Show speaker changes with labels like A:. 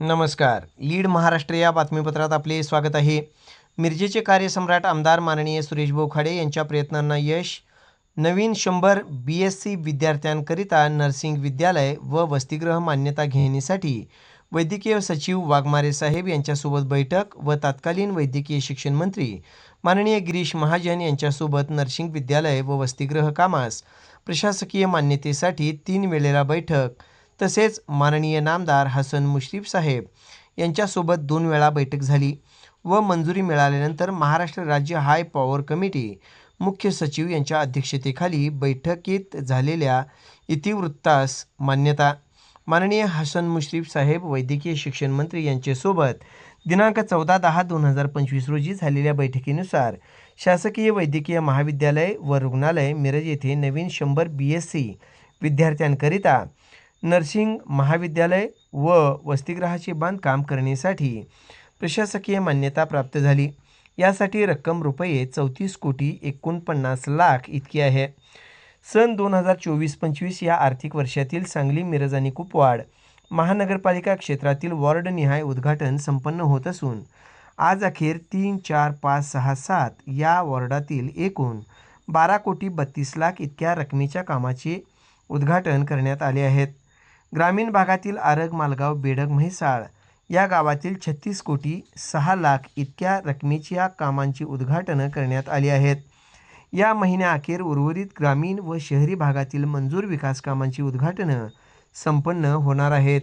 A: नमस्कार. लीड महाराष्ट्र या बातमीपत्रात आपले स्वागत आहे. मिरजेचे कार्यसम्राट आमदार माननीय सुरेश खाडे यांच्या प्रयत्नांना यश. नवीन शंभर बी एस सी विद्यार्थ्यांकरिता नर्सिंग विद्यालय व वसतिगृह मान्यता घेण्यासाठी वैद्यकीय सचिव वाघमारे साहेब यांच्यासोबत बैठक व तत्कालीन वैद्यकीय शिक्षण मंत्री माननीय गिरीश महाजन यांच्यासोबत नर्सिंग विद्यालय व वसतिगृह कामास प्रशासकीय मान्यतेसाठी तीन वेळेला बैठक तसेच माननीय नामदार हसन मुश्रीफ साहेब यांच्यासोबत दोन वेळा बैठक झाली व मंजुरी मिळाल्यानंतर महाराष्ट्र राज्य हाय पॉवर कमिटी मुख्य सचिव यांच्या अध्यक्षतेखाली बैठकीत झालेल्या इतिवृत्तास मान्यता. माननीय हसन मुश्रीफ साहेब वैद्यकीय शिक्षण मंत्री यांच्यासोबत दिनांक चौदा दहा दोन हजार पंचवीस रोजी झालेल्या बैठकीनुसार शासकीय वैद्यकीय महाविद्यालय व रुग्णालय मिरज येथे नवीन शंभर बी एस सी विद्यार्थ्यांकरिता नर्सिंग महाविद्यालय व वसतिगृहाचे बांधकाम करण्यासाठी प्रशासकीय मान्यता प्राप्त झाली. यासाठी रक्कम रुपये चौतीस कोटी एकोणपन्नास लाख इतकी आहे. सन दोन हजार चोवीस पंचवीस या आर्थिक वर्षातील सांगली मिरज आणि कुपवाड महानगरपालिका क्षेत्रातील वॉर्डनिहाय उद्घाटन संपन्न होत असून आज अखेर तीन चार पाच सहा सात या वॉर्डातील एकूण बारा कोटी बत्तीस लाख इतक्या रकमेच्या कामाचे उद्घाटन करण्यात आले आहेत. ग्रामीण भागातील आरग मालगाव बेडग म्हैसाळ या गावातील छत्तीस कोटी सहा लाख इतक्या रकमेच्या कामांची उद्घाटनं करण्यात आली आहेत. या महिन्याअखेर उर्वरित ग्रामीण व शहरी भागातील मंजूर विकास कामांची उद्घाटनं संपन्न होणार आहेत.